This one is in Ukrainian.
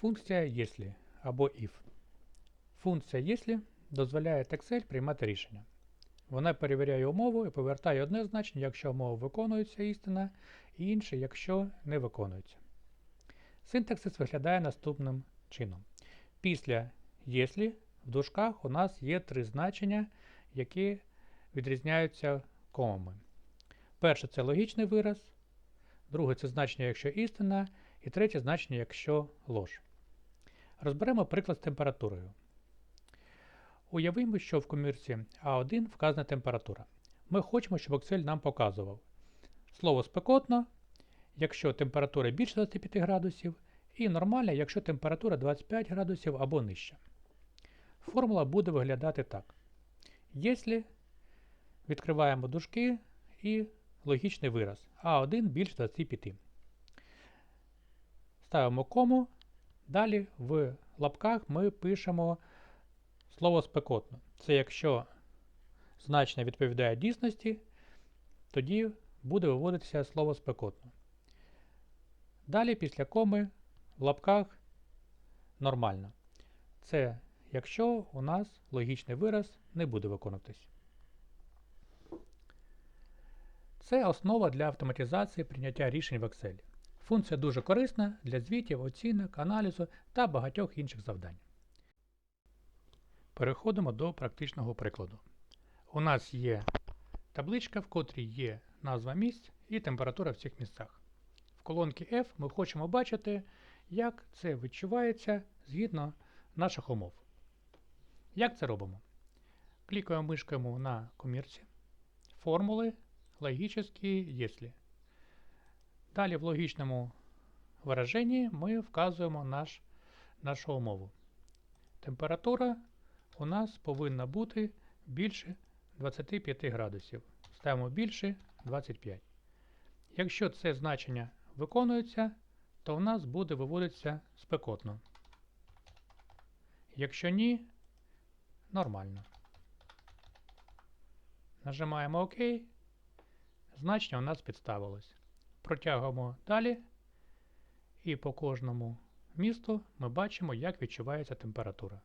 Функція «если» або if. Функція «если» дозволяє Excel приймати рішення. Вона перевіряє умову і повертає одне значення, якщо умова виконується істина, і інше, якщо не виконується. Синтаксис виглядає наступним чином. Після «если» в дужках у нас є три значення, які відрізняються комами. Перше це логічний вираз, друге це значення, якщо істина, і третє значення, якщо лож. Розберемо приклад з температурою. Уявимо, що в комірці А1 вказана температура. Ми хочемо, щоб Excel нам показував слово спекотно, якщо температура більше 25 градусів, і нормальна, якщо температура 25 градусів або нижча. Формула буде виглядати так. Якщо відкриваємо дужки і логічний вираз А1 більше 25. Ставимо кому. Далі в лапках ми пишемо слово спекотно. Це якщо значення відповідає дійсності, тоді буде виводитися слово спекотно. Далі після коми в лапках нормально. Це якщо у нас логічний вираз не буде виконуватись. Це основа для автоматизації прийняття рішень в Excel. Функція дуже корисна для звітів, оцінок, аналізу та багатьох інших завдань. Переходимо до практичного прикладу. У нас є табличка, в котрій є назва місць і температура в цих місцях. В колонці F ми хочемо бачити, як це відчувається згідно наших умов. Як це робимо? Клікаємо мишкою на комірці, формули, логічні «если». Далі в логічному вираженні ми вказуємо наш, нашу умову. Температура у нас повинна бути більше 25 градусів. Ставимо більше 25. Якщо це значення виконується, то у нас буде виводитися спекотно. Якщо ні, нормально. Нажимаємо ОК. Значення у нас підставилось. Протягуємо далі. І по кожному місту ми бачимо, як відчувається температура.